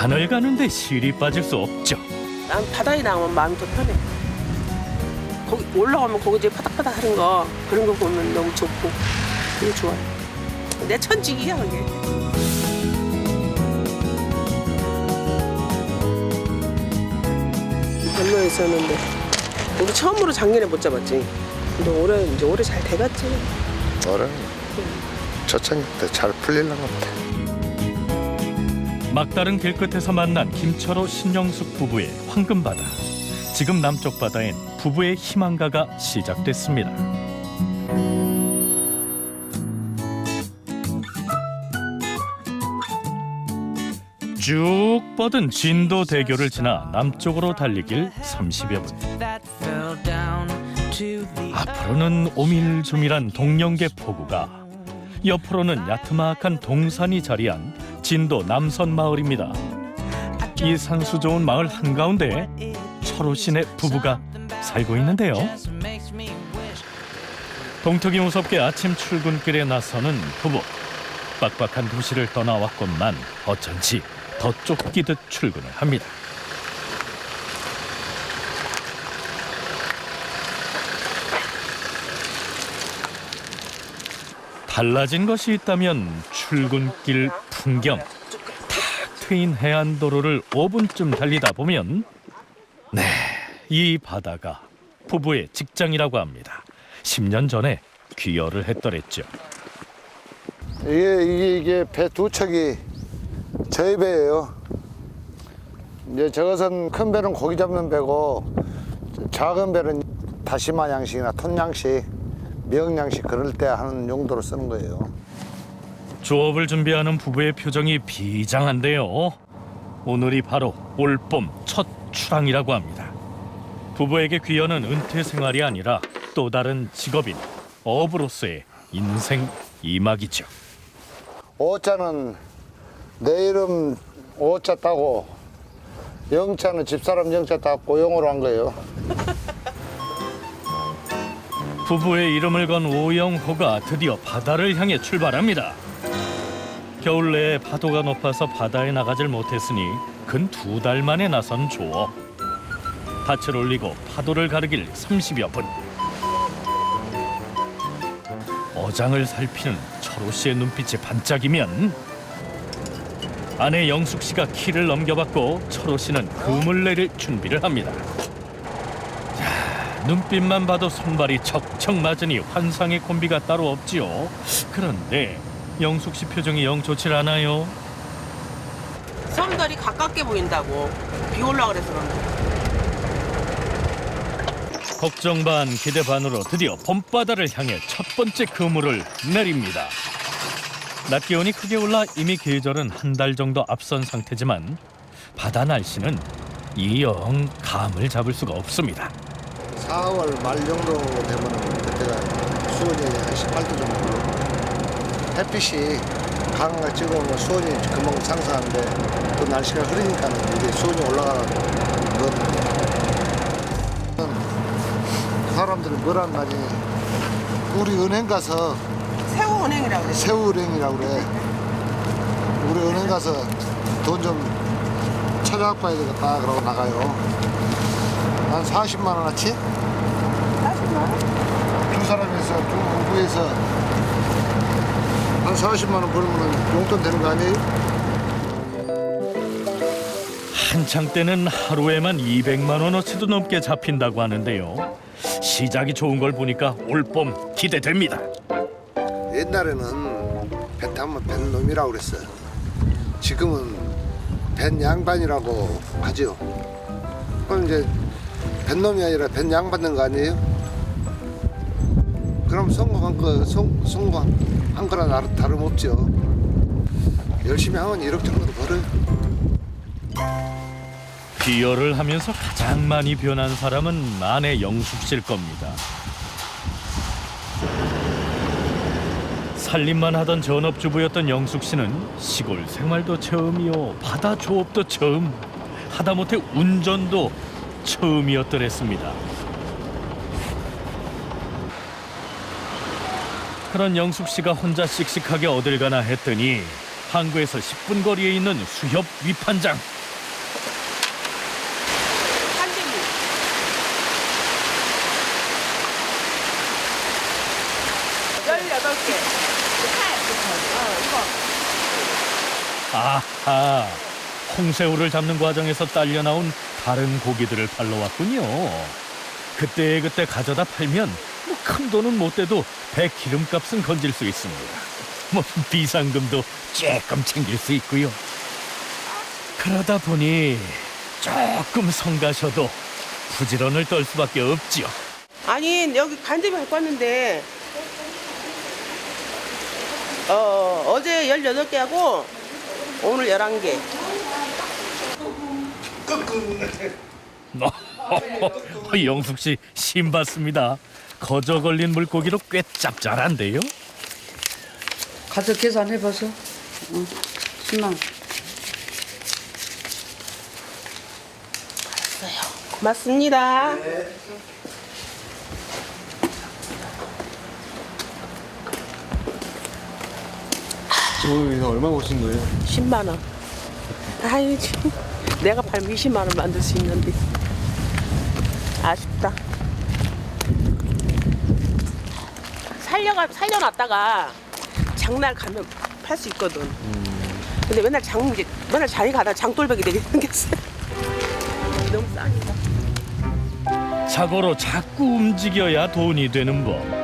산을 가는데 실이 빠질 수 없죠. 난 바다에 나오면 마음이 더 편해. 거기 올라가면 거기 이제 파닥파닥 하는 거 그런 거 보면 너무 좋고 되게 좋아요. 내 천직이야 그게. 별로에 있었는데 우리 처음으로 작년에 못 잡았지. 근데 올해 이제 올해 잘 돼갔지. 올해 저창 때잘 풀릴란 것 같아. 막다른 길끝에서 만난 김철호 신영숙 부부의 황금바다. 지금 남쪽 바다엔 부부의 희망가가 시작됐습니다. 쭉 뻗은 진도 대교를 지나 남쪽으로 달리길 30여 분. 앞으로는 오밀조밀한 동령계 포구가 옆으로는 야트막한 동산이 자리한 진도 남선 마을입니다. 이 산수 좋은 마을 한가운데 철호 씨네 부부가 살고 있는데요. 동턱이 무섭게 아침 출근길에 나서는 부부. 빡빡한 도시를 떠나왔건만 어쩐지 더 쫓기듯 출근을 합니다. 달라진 것이 있다면 출근길 풍경. 탁 트인 해안도로를 5분쯤 달리다 보면 네, 이 바다가 부부의 직장이라고 합니다. 10년 전에 귀여를 했더랬죠. 이게 이게 이게 배 두 척이 저희 배예요. 이제 저것은 큰 배는 고기 잡는 배고 작은 배는 다시마 양식이나 톤 양식, 미역 양식 그럴 때 하는 용도로 쓰는 거예요. 조업을 준비하는 부부의 표정이 비장한데요. 오늘이 바로 올봄 첫 출항이라고 합니다. 부부에게 귀여는 은퇴 생활이 아니라 또 다른 직업인 어부로서의 인생 이막이죠. 오자는 내 이름 오자 따고 영자는 집사람 영자 따고 용으로 한 거예요. 부부의 이름을 건 오영호가 드디어 바다를 향해 출발합니다. 겨울 내에 파도가 높아서 바다에 나가질 못했으니 근 두 달 만에 나선 조업. 닻을 올리고 파도를 가르길 30여 분. 어장을 살피는 철호 씨의 눈빛이 반짝이면 아내 영숙 씨가 키를 넘겨받고 철호 씨는 금을 내릴 준비를 합니다. 눈빛만 봐도 손발이 척척 맞으니 환상의 콤비가 따로 없지요. 그런데 영숙 씨 표정이 영 좋질 않아요. 섬들이 가깝게 보인다고 비 올라 그래서 그런데. 걱정 반 기대 반으로 드디어 봄바다를 향해 첫 번째 그물을 내립니다. 낮 기온이 크게 올라 이미 계절은 한 달 정도 앞선 상태지만 바다 날씨는 이영 감을 잡을 수가 없습니다. 4월 말 정도 되면 그때가 수온이 한 18도 정도 햇빛이 강한 거 찍어오면 수온이 금방 상승하는데 또 날씨가 흐리니까 이게 수온이 올라가거든요. 사람들이 뭐란 말이 우리 은행 가서 새우 은행이라고 그래. 새우 은행이라고 그래. 우리 은행 가서 돈 좀 찾아갖고 와야 되겠다 그러고 나가요. 한 40만 원어치? 두 사람에서 두 부부에서 한 40만 원 벌면 용돈 되는 거 아니에요? 한창 때는 하루에만 200만 원어치도 넘게 잡힌다고 하는데요. 시작이 좋은 걸 보니까 올봄 기대됩니다. 옛날에는 배 타면 밴 놈이라고 그랬어요. 지금은 밴 양반이라고 하죠. 그럼 이제 밴 놈이 아니라 밴 양받는 거 아니에요? 그럼 성공한 거 성, 성공 한 거랑 나름 다름없죠. 열심히 하면 1억 정도 벌어요. 비열을 하면서 가장 많이 변한 사람은 아내 영숙 씨일 겁니다. 살림만 하던 전업주부였던 영숙 씨는 시골 생활도 처음이요 바다 조업도 처음 하다못해 운전도 처음이었더랬습니다. 그런 영숙 씨가 혼자 씩씩하게 어딜 가나 했더니 항구에서 10분 거리에 있는 수협 위판장. 아하, 홍새우를 잡는 과정에서 딸려 나온 다른 고기들을 팔러 왔군요. 그때 그때 가져다 팔면 뭐 큰 돈은 못 돼도 배 기름값은 건질 수 있습니다. 뭐 비상금도 조금 챙길 수 있고요. 그러다 보니 조금 성가셔도 부지런을 떨 수밖에 없지요. 아니 여기 간접이 갖고 왔는데 어, 어제 18개 하고 오늘 11개 영숙 씨 신받습니다. 거저 걸린 물고기로 꽤 짭짤한데요. 가서 계산해봐서. 응. 10만 원. 맞습니다 오늘 얼마 버신 거예요? 10만 원 아이 참 내가 팔면 20만 원 만들 수 있는데 아쉽다. 살려가 살려놨다가 장날 가면 팔 수 있거든. 근데 맨날 장 이제 맨날 장이 가다 장돌박이 되게 생겼어요. 너무 싸니까. 자고로 자꾸 움직여야 돈이 되는 법.